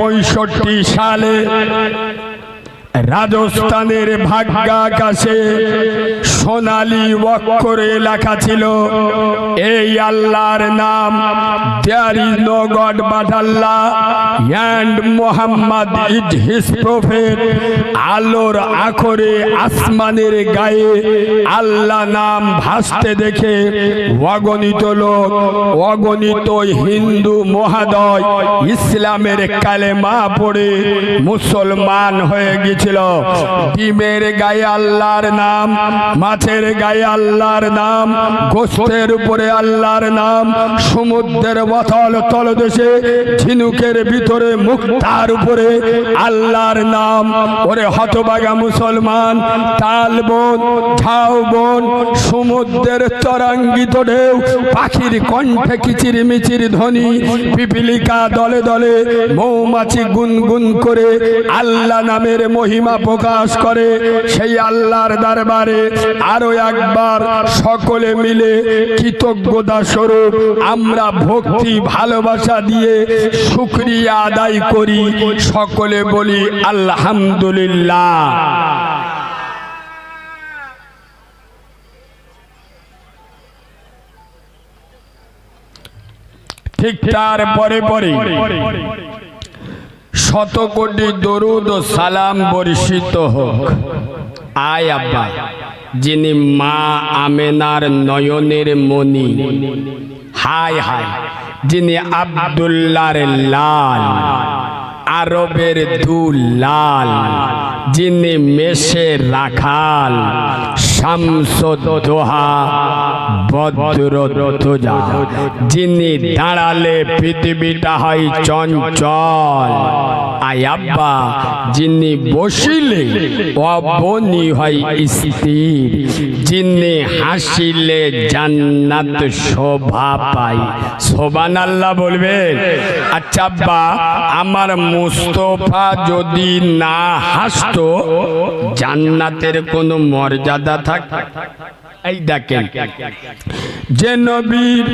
উনিশশো সালে রাজস্থানের ভাগ্যাকাশে সোনালি অক্ষরে লেখা ছিল, এই আল্লাহর নাম, there no god but Allah and Mohammad is his prophet আলোর আখরে আসমানের গায়ে আল্লাহ নাম ভাসতে দেখে অগণিত লোক, অগণিত হিন্দু মহাদয় ইসলামের কালেমা পড়ে মুসলমান হয়ে গিয়েছিল ডিমের গায়ে আল্লাহর নাম, মাছের গায়ে আল্লাহর নাম গোস্তের উপরে আল্লাহর নাম, সমুদ্রের বথল তলদেশে ঝিনুকের ভিতরে মুক্তার উপরে আল্লাহর নাম। ওরে হতবাগা মুসলমান, তাল বোন, ঝাউ বোন, সমুদ্রের তরাঙ্গিত ঢেউ, পাখির কণ্ঠে কিচির মিচির ধ্বনি, পিপিলিকা দলে দলে মৌমাছি গুনগুন করে আল্লাহ নামের মহিমা প্রকাশ করে সেই আল্লাহর দরবারে আরও একবার সকলে মিলে কৃতজ্ঞতা স্বরূপ আমরা ভক্তি, ভালোবাসা দিয়ে শুক্রিয়া আদায় করি। সকলে বলি আলহামদুলিল্লাহ। ঠিক তার পরে পরে। শত কোটি দরুদ ও সালাম বর্ষিত হোক। আয় আব্বা, যিনি মা আমেনার নয়নের মণি। হায় হায়, যিনি আবদুল্লার লাল, আরবের দুল লাল, যিনি মেষে রাখাল। শামসোদোহা বদ্র তোজা যিনি দাঁড়ালে পৃথিবীটা হয় চঞ্চল। আয় আব্বা, যিনি বসিলে অবনি হয় স্থির। যিনি হাসিলে জান্নাত শোভা পাই শোভান আল্লাহ বলবেন আচ্ছা আব্বা, আমার মুস্তফা যদি না হাসতো, জান্নাতের কোনো মর্যাদা থাক এই দেখেন যে নবীর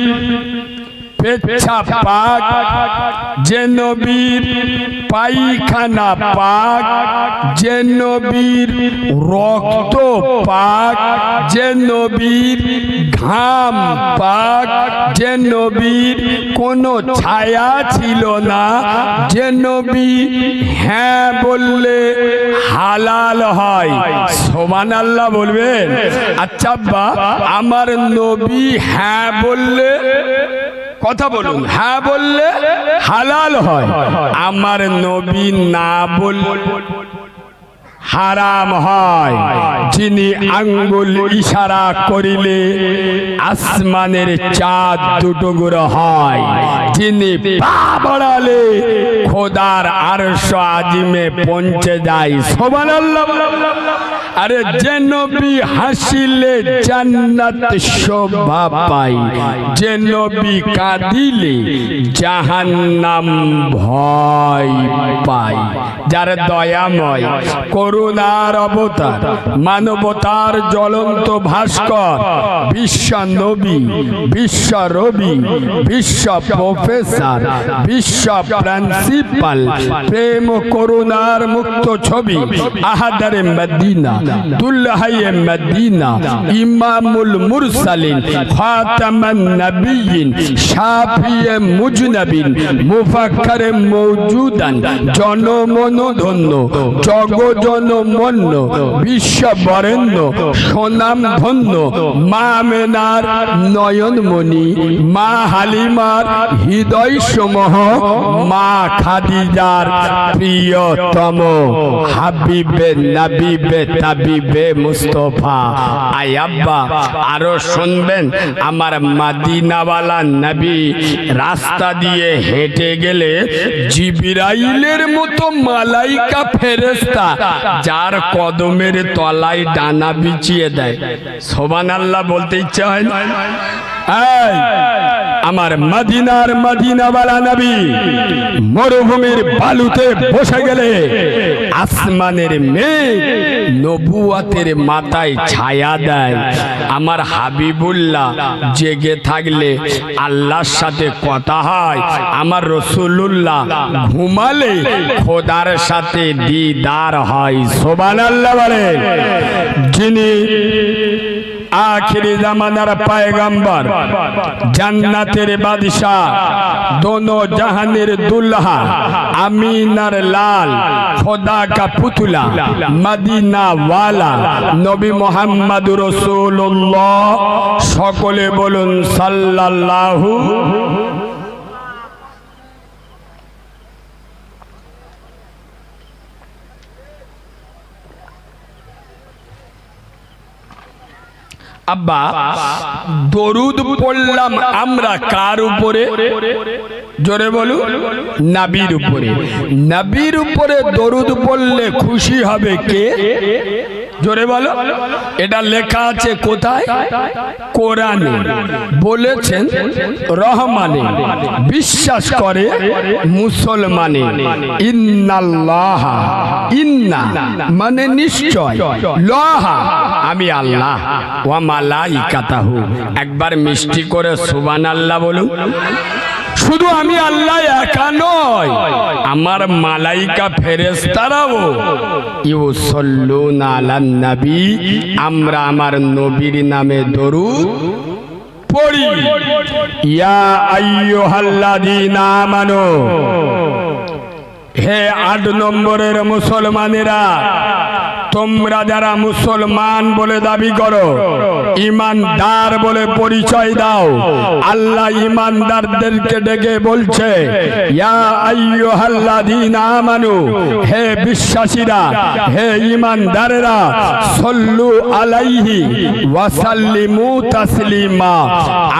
পেচ্ছা পাক যে নবীর পায়খানা পাক, যে নবীর রক্ত পাক, যে নবীর ঘাম পাক, যে নবীর কোনো ছায়া ছিল না, যে নবী হ্যাঁ বললে হালাল হয়। সোমান আল্লাহ বলবেন আচ্ছা আব্বা, আমার নবী হ্যাঁ বললে কথা বলুন। হ্যাঁ বললে হালাল হয়। আমার নবী না বল হারাম হয়। যিনি আঙ্গুল ইশারা করিলে আসমানের চাঁদ দুটুগুলো হয়। যিনি পা বাড়ালে খোদার আরশ আজিমে পৌঁছে যায়। আল্লাহ আরে যে নবী হাসিলে জান্নাত শোভা পাই যে নবী কাঁদিলে জাহান্নাম ভয় পাই যার দয়াময় করুণার অবতার, মানবতার জ্বলন্ত ভাস্কর, বিশ্ব নবী, বিশ্ব রবি, বিশ্ব প্রফেসর, বিশ্ব প্রিন্সিপাল, প্রেম করুণার মুক্ত ছবি, আহাদারে মদিনা দুল্লাহায়ে মদিনা, ইমামুল মুরসালিন, খাতামান নবিয়িন শাফিয়ে মুজনবিন, মুফাক্কারে মৌজুদান জনমন ধন্য জগজন মন্য বিশ্ব বরেণ্য সোনাম ধন্য, মা মেনার নয়নমণি, মা হালিমার হৃদয় সমূহ, মা খাদিজার প্রিয়তম, হাবিবে নাবিবে তাবিবে মুস্তফা। আই আব্বা, আরও শুনবেন, আমার মাদিনাওয়ালা নবী রাস্তা দিয়ে হেঁটে গেলে জিবিরাইলের মতো মালাইকা ফেরেস্তা যার কদমের তলায় ডানা বিছিয়ে দেয়। সোবান আল্লাহ বলতে ইচ্ছে হয়। আমার মদিনার মদিনাওয়ালা নবী মরুভূমির বালুতে বসে গেলে আসমানের মেঘ নবুয়াতের মাথায় ছায়া দেয়। আমার হাবিবুল্লাহ জেগে থাকলে আল্লাহর সাথে কথা হয়। আমার রসুল্লাহ ঘুমালে খোদার সাথে দিদার হয়। সোবান আল্লাহ বলে, যিনি আখিরি জামানার পায়গাম্বর, জান্নাতের বাদশাহ, দোনো জাহানের দুল্লাহা আমিনার লাল খোদা কা পুতুলা মদিনা ওয়ালা নবী মোহাম্মদ রসুল্লাহ সকলে বলুন সাল্লাল্লাহু আব্বা, দরুদ পড়লাম আমরা কার উপরে? জোরে বলু নাবির উপরে। নাবির উপরে দরুদ পড়লে খুশি হবে কে? জোরে বলো। এটা লেখা আছে কোথায়? কোরআনে। বলেছেন রহমানে। বিশ্বাস করে মুসলমানে। ইন্না মানে নিশ্চয়। আমি আল্লাহ। ওয়া মালাইকাতাহু। একবার মিষ্টি করে সুবহানাল্লাহ বলুন। শুধু আমি আল্লাহ একা নয় আমার মালাইকা ফেরেস্তারাও ইউসল্লুনা আলান নবী, আমরা আমার নবীর নামে দরু পড়ি। ইয়া আইয়ুহাল্লাযীনা আমানু, হে আট নম্বরের মুসলমানেরা তোমরা যারা মুসলমান বলে দাবি করো, ইমানদার বলে পরিচয় দাও। আল্লাহ ইমানদারদেরকে ডেকে বলছে হে বিশ্বাসীরা, হে ইমানদারেরা, সল্লু আলাইহি ওয়াসাল্লিমু তাসলিমা।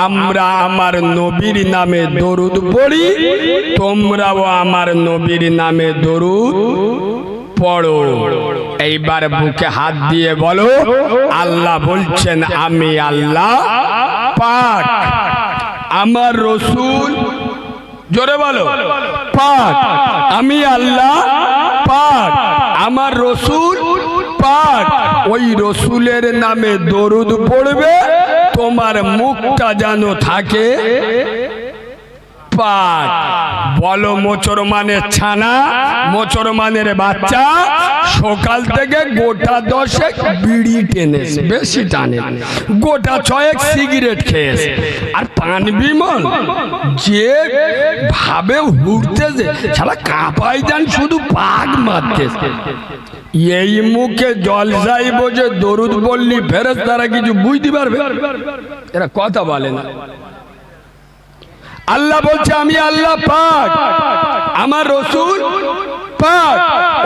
আমরা আমার নবীর নামে দরুদ পড়ি, তোমরাও আমার নবীর নামে দরুদ পড়ো। এইবার বুকে হাত দিয়ে বলো, আল্লাহ বলছেন, আমি আল্লাহ পাক। আমার রসুল, জোরে বলো, পাক। আমি আল্লাহ পাক। আমার রসুল পাক। ওই রসুলের নামে দরুদ পড়বে, তোমার মুখটা যেন থাকে পাক। বলো, মোচর মানে ছানা, মোচর মানের বাচ্চা। সকাল থেকে গোটা দশেক বিড়ি টেনেছে, বেশি টানে গোটা ছয়েক সিগারেট খেয়েছে। আর পান বিমল যে ভাবে হুড়তেছে, সারা কাঁপাই যান, শুধু পাক মারতেছে। এই মুখে জল যাইব যে দরুদ বললি ফেরত তারা কিছু বুঝতে পারবে? এরা কথা বলে না। আল্লাহ বলছে, আমি আল্লাহ পাক, আমার রসুল পাক।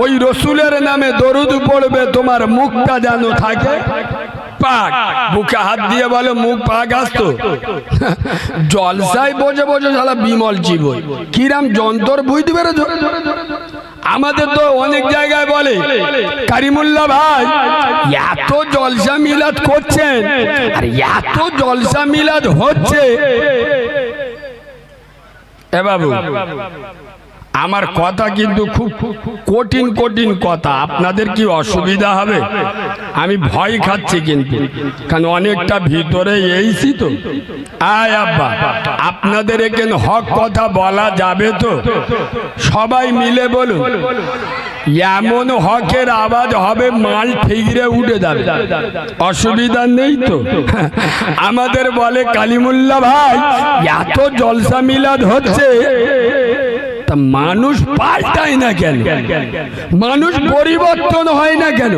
ওই রসুলের নামে দরুদ পড়বে, তোমার মুখটা যেন থাকে বুকে হাত দিয়ে বলে, মুখ আসতো জলসায় বিমল যন্তর বুঝতে পেরেছ আমাদের তো অনেক জায়গায় বলে, কারিমুল্লাহ ভাই, এত জলসা মিলাদ করছেন, আর এত জলসা মিলাদ হচ্ছে এ বাবু আমার কথা কিন্তু খুব কঠিন কঠিন কথা। আপনাদের কি অসুবিধা হবে? আমি ভয় খাচ্ছি কিন্তু। কারণ অনেকটা ভিতরে এইছি তো। আয় আব্বা আপনাদের এখানে হক কথা বলা যাবে তো? সবাই মিলে বলুন। এমন হকের আওয়াজ হবে, মাল ঠিকরে উঠে যাবে। অসুবিধা নেই তো। আমাদের বলে কালিমুল্লা ভাই, এত জলসা মিলাদ হচ্ছে, তা মানুষ পাল্টায় না কেন? মানুষ পরিবর্তন হয় না কেন?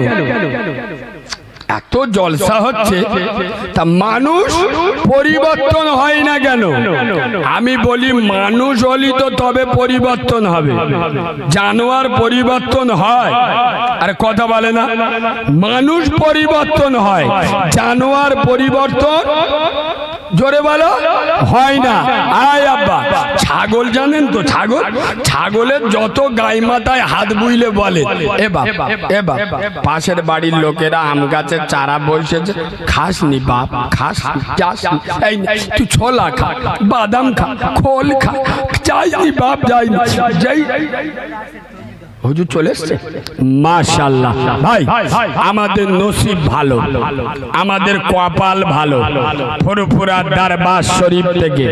এত জলসা হচ্ছে তা মানুষ পরিবর্তন হয় না কেন? আমি বলি মানুষ হলি তো তবে পরিবর্তন হবে। জানোয়ার পরিবর্তন হয়। আর কথা বলে না, মানুষ পরিবর্তন হয়। জানোয়ার পরিবর্তন জোরে বলো? হয় না। আয় আব্বা। ছাগল জানেন তো ছাগল? ছাগলের যত গাই মাথায় হাত বুইলে বলে। এ বাপ এ বাপ পাশের বাড়ির লোকেরা আম গাছের চারা বসেছে। খাস নি বাপ খাস যাস এই তুই ছোলা খা বাদাম খা খোল খা। যাইনি বাপ যাইনি। যাই হুজুর চলে এসছে? মাশাল্লাহ ভাই আমাদের নসিব ভালো। আমাদের কপাল ভালো। ফুরফুরা দরবার শরীফ থেকে।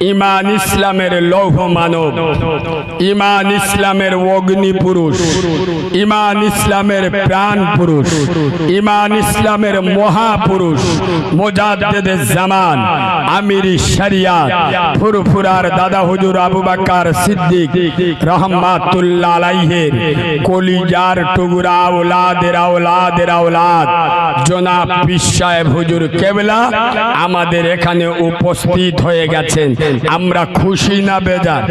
ইমান ইসলামের লৌহ মানব, ইমান ইসলামের অগ্নি পুরুষ, ইমান ইসলামের প্রাণ পুরুষ, ইমান ইসলামের মহাপুরুষ, মোজাদ্দেদ জামান, আমিরি শরিয়াত ফুরফুরার দাদা হুজুর আবু বাকার সিদ্দিক রহমাতুল্লাহ কলিজার টুকরা আওলাদের আওলাদের আওলাদ। জনাব হুজুর কেবলা আমাদের এখানে উপস্থিত হয়ে গেছেন। আমরা খুশি না বেজার।